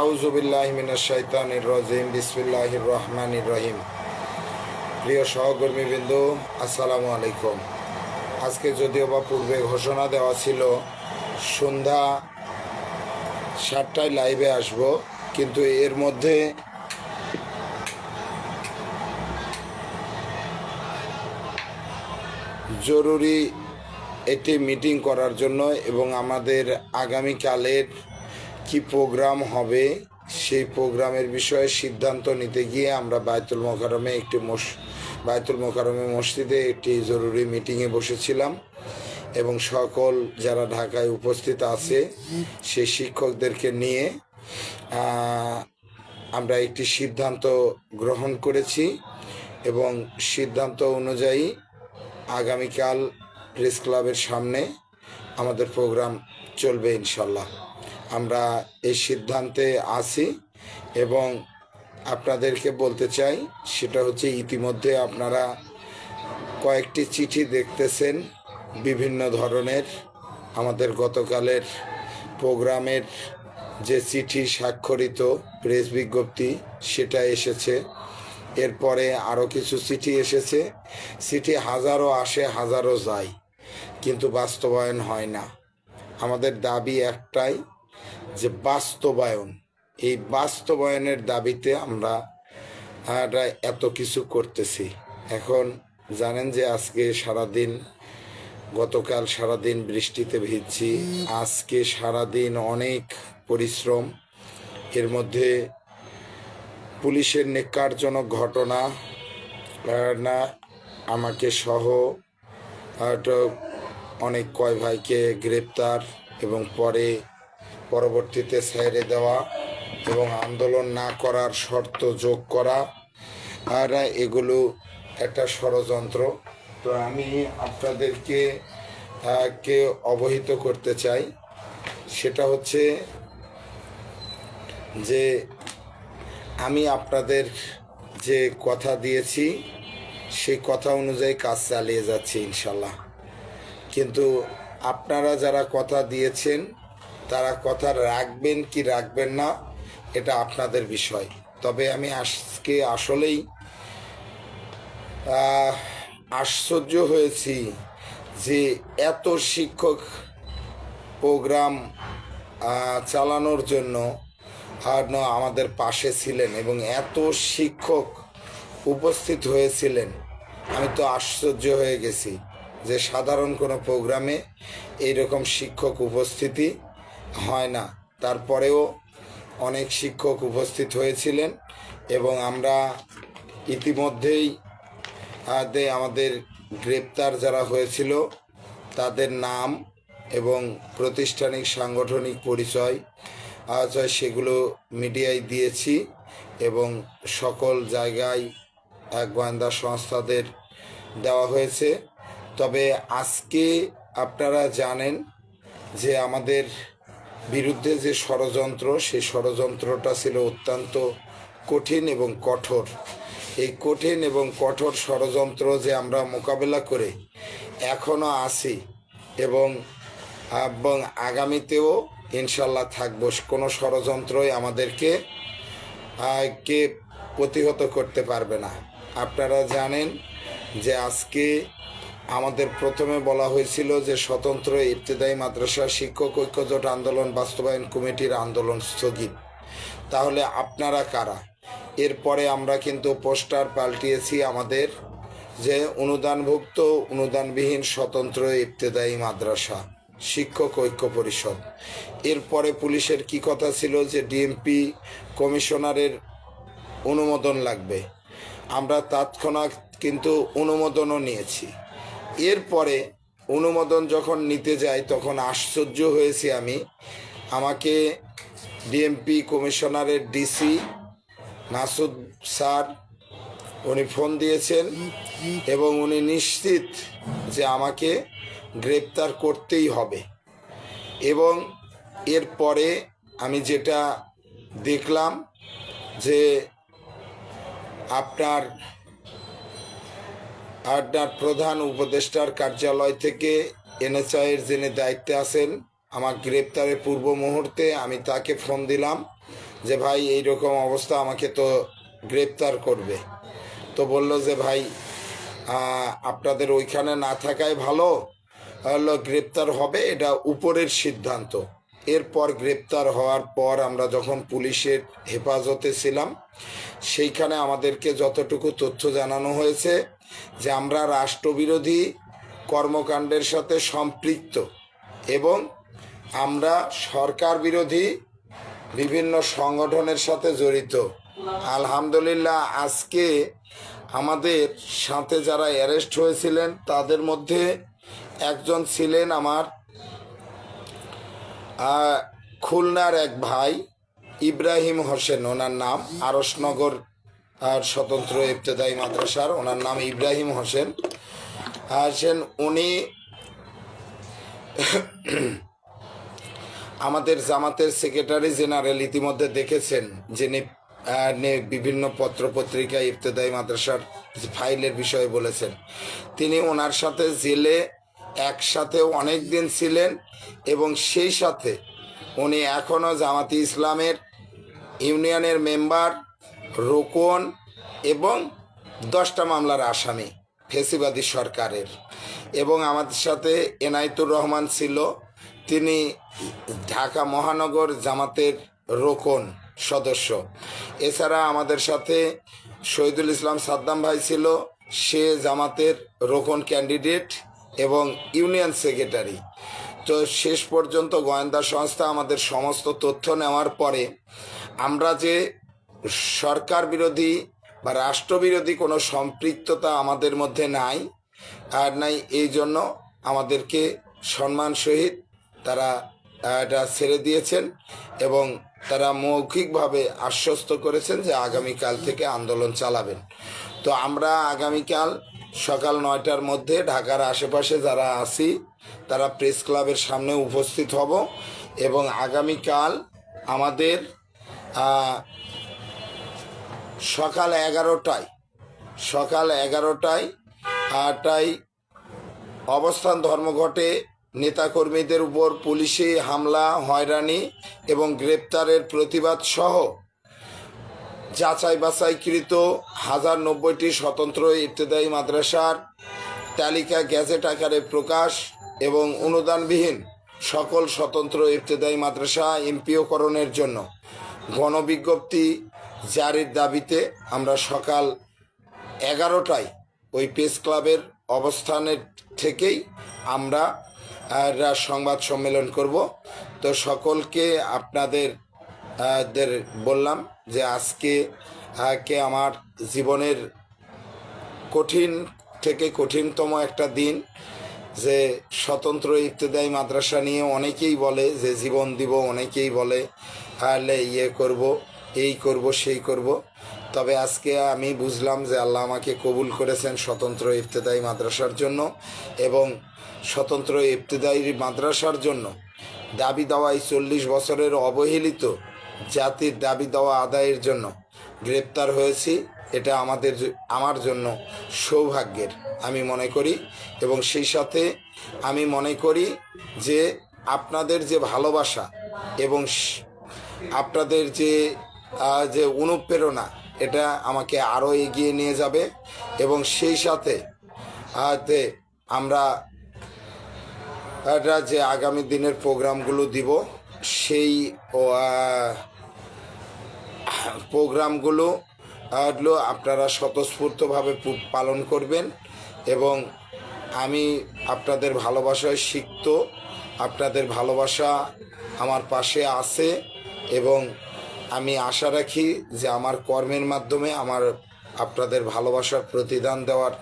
আউজবিল্লাহমিনাশাইতানির রজিম, বিসমিল্লাহির রহমানির রহিম। প্রিয় সহকর্মীবৃন্দ, আসসালামু আলাইকুম। আজকে যদিও বা পূর্বে ঘোষণা দেওয়া ছিল, সন্ধ্যা সাতটায় লাইভে আসব, কিন্তু এর মধ্যে জরুরি একটি মিটিং করার জন্য এবং আমাদের আগামীকালের কি প্রোগ্রাম হবে, সেই প্রোগ্রামের বিষয়ে সিদ্ধান্ত নিতে গিয়ে আমরা বায়তুল মোকারমে একটি মস, বায়তুল মোকারমে মসজিদে একটি জরুরি মিটিংয়ে বসেছিলাম এবং সকল যারা ঢাকায় উপস্থিত আছে সেই শিক্ষকদেরকে নিয়ে আমরা একটি সিদ্ধান্ত গ্রহণ করেছি এবং সিদ্ধান্ত অনুযায়ী আগামীকাল প্রেস ক্লাবের সামনে আমাদের প্রোগ্রাম চলবে ইনশাল্লাহ। আমরা এই সিদ্ধান্তে আছি এবং আপনাদেরকে বলতে চাই, সেটা হচ্ছে ইতিমধ্যে আপনারা কয়েকটি চিঠি দেখতেছেন বিভিন্ন ধরনের। আমাদের গতকালের প্রোগ্রামের যে চিঠি স্বাক্ষরিত প্রেস বিজ্ঞপ্তি, সেটা এসেছে। এরপরে আরও কিছু চিঠি এসেছে। চিঠি হাজারো আসে, হাজারো যায়, কিন্তু বাস্তবায়ন হয় না। আমাদের দাবি একটাই যে বাস্তবায়ন। এই বাস্তবায়নের দাবিতে আমরা এত কিছু করতেছি। এখন জানেন যে আজকে সারাদিন, গতকাল সারাদিন বৃষ্টিতে ভিজছি। আজকে সারাদিন অনেক পরিশ্রম। এর মধ্যে পুলিশের নেকারজনক ঘটনা না আমাকে সহ অনেক কয় ভাইকে গ্রেপ্তার এবং পরে পরবর্তীতে ছেড়ে দেওয়া এবং আন্দোলন না করার শর্ত যোগ করা। আর এগুলো একটা ষড়যন্ত্র। তো আমি আপনাদেরকে কে অবহিত করতে চাই। সেটা হচ্ছে যে, আমি আপনাদের যে কথা দিয়েছি, সেই কথা অনুযায়ী কাজ চালিয়ে যাচ্ছি ইনশাল্লাহ। কিন্তু আপনারা যারা কথা দিয়েছেন তারা কথা রাখবেন কি রাখবেন না, এটা আপনাদের বিষয়। তবে আমি আজকে আসলেই আশ্চর্য হয়েছি যে এত শিক্ষক প্রোগ্রাম চালানোর জন্য আমাদের পাশে ছিলেন এবং এত শিক্ষক উপস্থিত হয়েছিলেন। আমি তো আশ্চর্য হয়ে গেছি যে সাধারণ কোনো প্রোগ্রামে এইরকম শিক্ষক উপস্থিতি হয় না। তারপরেও অনেক শিক্ষক উপস্থিত হয়েছিলেন এবং আমরা ইতিমধ্যেই আমাদের গ্রেপ্তার যারা হয়েছিল, তাদের নাম এবং প্রতিষ্ঠানিক সাংগঠনিক পরিচয় আজ সেগুলো মিডিয়ায় দিয়েছি এবং সকল জায়গায় এক গোয়েন্দা সংস্থাদের দেওয়া হয়েছে। তবে আজকে আপনারা জানেন যে আমাদের বিরুদ্ধে যে ষড়যন্ত্র, সেই ষড়যন্ত্রটা ছিল অত্যন্ত কঠিন এবং কঠোর। এই কঠিন এবং কঠোর ষড়যন্ত্র যে আমরা মোকাবেলা করে এখনও আছি এবং এবং আগামীতেও ইনশাল্লাহ থাকব, কোনো ষড়যন্ত্রই আমাদেরকে কে প্রতিহত করতে পারবে না। আপনারা জানেন যে আজকে আমাদের প্রথমে বলা হয়েছিল যে স্বতন্ত্র ইবতেদায়ী মাদ্রাসা শিক্ষক ঐক্যজোট আন্দোলন বাস্তবায়ন কমিটির আন্দোলন স্থগিত। তাহলে আপনারা কারা? এরপরে আমরা কিন্তু পোস্টার পাল্টিয়েছি আমাদের যে অনুদানভুক্ত, অনুদানবিহীন স্বতন্ত্র ইবতেদায়ী মাদ্রাসা, শিক্ষক ঐক্য পরিষদ। এরপরে পুলিশের কি কথা ছিল যে ডিএমপি কমিশনারের অনুমোদন লাগবে। আমরা তৎক্ষণাৎ কিন্তু অনুমোদনও নিয়েছি। এরপরে অনুমোদন যখন নিতে যাই তখন আশ্চর্য হয়েছি আমি। আমাকে ডিএমপি কমিশনারের ডিসি নাসুদ স্যার উনি ফোন দিয়েছেন এবং উনি নিশ্চিত যে আমাকে গ্রেপ্তার করতেই হবে। এবং এরপরে আমি যেটা দেখলাম যে আপনার আপনার প্রধান উপদেষ্টার কার্যালয় থেকে এনএসআইয়ের যিনি দায়িত্বে আছেন, আমার গ্রেপ্তারের পূর্ব মুহূর্তে আমি তাকে ফোন দিলাম যে, ভাই এই রকম অবস্থা আমাকে তো গ্রেপ্তার করবে। তো বলল যে, ভাই আপনাদের ওইখানে না থাকাই ভালো। হলো গ্রেপ্তার হবে, এটা উপরের সিদ্ধান্ত। এরপর গ্রেপ্তার হওয়ার পর আমরা যখন পুলিশের হেফাজতে ছিলাম, সেইখানে আমাদেরকে যতটুকু তথ্য জানানো হয়েছে যে আমরা রাষ্ট্রবিরোধী কর্মকাণ্ডের সাথে সম্পৃক্ত এবং আমরা সরকার বিরোধী বিভিন্ন সংগঠনের সাথে জড়িত। আলহামদুলিল্লাহ, আজকে আমাদের সাথে যারা অ্যারেস্ট হয়েছিলেন, তাদের মধ্যে একজন ছিলেন আমার খুলনার এক ভাই, ইব্রাহিম হোসেন, ওনার নাম আরসনগর আর স্বতন্ত্র ইবতেদায়ী মাদ্রাসার, ওনার নাম ইব্রাহিম হোসেন। হোসেন উনি আমাদের জামাতের সেক্রেটারি জেনারেল ইতিমধ্যে দেখেছেন যিনি বিভিন্ন পত্রপত্রিকা ইফতেদায়ী মাদ্রাসার ফাইলের বিষয়ে বলেছেন। তিনি ওনার সাথে জেলে একসাথে অনেক দিন ছিলেন এবং সেই সাথে উনি এখনও জামাতি ইসলামের ইউনিয়নের মেম্বার রোকন এবং দশটা মামলার আসামি, ফেসিবাদী সরকারের। এবং আমাদের সাথে এনায়েতুর রহমান ছিল, তিনি ঢাকা মহানগর জামাতের রোকন সদস্য। এছাড়া আমাদের সাথে শহীদুল ইসলাম সাদ্দাম ভাই ছিল, সে জামাতের রোকন ক্যান্ডিডেট এবং ইউনিয়ন সেক্রেটারি। তো শেষ পর্যন্ত গোয়েন্দা সংস্থা আমাদের সমস্ত তথ্য নেওয়ার পরে আমরা যে সরকার বিরোধী বা রাষ্ট্রবিরোধী কোনো সম্পৃক্ততা আমাদের মধ্যে নাই, আর নাই এই জন্য আমাদেরকে সম্মান সহিত তারা এটা ছেড়ে দিয়েছেন এবং তারা মৌখিকভাবে আশ্বস্ত করেছেন যে আগামীকাল থেকে আন্দোলন চালাবেন। তো আমরা আগামীকাল সকাল নয়টার মধ্যে ঢাকার আশেপাশে যারা আছি, তারা প্রেস ক্লাবের সামনে উপস্থিত হব এবং আগামীকাল আমাদের সকাল এগারোটায় সকাল এগারোটায় আটাই অবস্থান ধর্মঘটে নেতাকর্মীদের উপর পুলিশি হামলা, হয়রানি এবং গ্রেপ্তারের প্রতিবাদ সহ যাচাই বাছাইকৃত হাজার নব্বইটি স্বতন্ত্র ইবতেদায়ী মাদ্রাসার তালিকা গ্যাজেট আকারে প্রকাশ এবং অনুদানবিহীন সকল স্বতন্ত্র ইবতেদায়ী মাদ্রাসা এমপিওকরণের জন্য। গণবিজ্ঞপ্তি জারির দাবিতে আমরা সকাল এগারোটায় ওই প্রেস ক্লাবের অবস্থানের থেকেই আমরা সংবাদ সম্মেলন করব। তো সকলকে আপনাদের দের বললাম যে আজকে কে আমার জীবনের কঠিন থেকে কঠিনতম একটা দিন যে স্বতন্ত্র ইবতেদায়ী মাদ্রাসা নিয়ে অনেকেই বলে যে জীবন দিব, অনেকেই বলে তাহলে ইয়ে করব। এই করব, সেই করব। তবে আজকে আমি বুঝলাম যে আল্লাহ আমাকে কবুল করেছেন স্বতন্ত্র ইবতেদায়ী মাদ্রাসার জন্য এবং স্বতন্ত্র ইবতেদায়ী মাদ্রাসার জন্য দাবি দেওয়াই চল্লিশ বছরের অবহেলিত জাতির দাবি দেওয়া আদায়ের জন্য গ্রেপ্তার হয়েছি। এটা আমাদের আমার জন্য সৌভাগ্যের, আমি মনে করি। এবং সেই সাথে আমি মনে করি যে আপনাদের যে ভালোবাসা এবং আপনাদের যে যে অনুপ্রেরণা, এটা আমাকে আরও এগিয়ে নিয়ে যাবে এবং সেই সাথে আমরা এটা যে আগামী দিনের প্রোগ্রামগুলো দিব, সেই প্রোগ্রামগুলো আপনারা স্বতঃস্ফূর্তভাবে পালন করবেন এবং আমি আপনাদের ভালোবাসায় সিক্ত, আপনাদের ভালোবাসা আমার পাশে আছে এবং আমি আশা রাখি যে আমার কর্মের মাধ্যমে আমার আপনাদের ভালোবাসার প্রতিদান দেওয়ার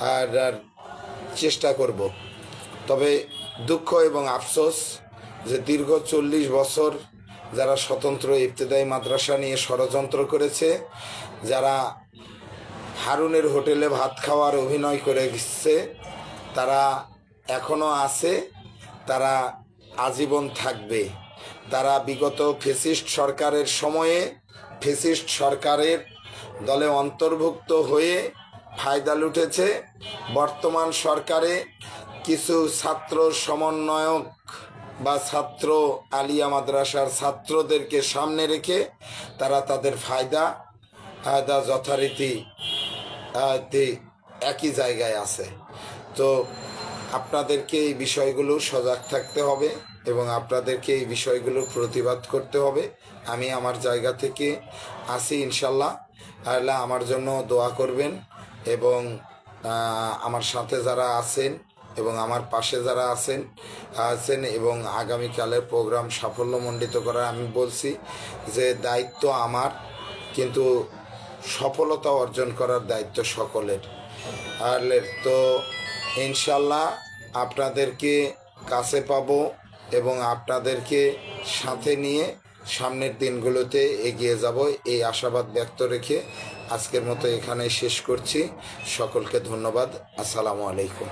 আর চেষ্টা করব। তবে দুঃখ এবং আফসোস যে দীর্ঘ চল্লিশ বছর যারা স্বতন্ত্র ইবতেদায়ী মাদ্রাসা নিয়ে ষড়যন্ত্র করেছে, যারা হারুনের হোটেলে ভাত খাওয়ার অভিনয় করে গেছে, তারা এখনও আছে, তারা আজীবন থাকবে। তারা বিগত ফেসিস্ট সরকারের সময়ে ফেসিস্ট সরকারের দলে অন্তর্ভুক্ত হয়ে ফায়দা লুটেছে। বর্তমান সরকারে কিছু ছাত্র সমন্বয়ক বা ছাত্র আলিয়া মাদ্রাসার ছাত্রদেরকে সামনে রেখে তারা তাদের ফায়দা ফায়দা যথারীতি একই জায়গায় আছে। তো আপনাদেরকে এই বিষয়গুলো সজাগ থাকতে হবে। এবং আপনাদেরকে এই বিষয়গুলোর প্রতিবাদ করতে হবে। আমি আমার জায়গা থেকে আসি ইনশাল্লাহ আল্লাহ আমার জন্য দোয়া করবেন এবং আমার সাথে যারা আছেন এবং আমার পাশে যারা আছেন আছেন এবং আগামীকালের প্রোগ্রাম সাফল্যমণ্ডিত করার আমি বলছি যে দায়িত্ব আমার, কিন্তু সফলতা অর্জন করার দায়িত্ব সকলের। আর তো ইনশাল্লাহ আপনাদেরকে কাছে পাবো। এবং আপনাদেরকে সাথে নিয়ে সামনের দিনগুলোতে এগিয়ে যাব। এই আশাবাদ ব্যক্ত রেখে আজকের মতো এখানে শেষ করছি। সকলকে ধন্যবাদ। আসসালামু আলাইকুম।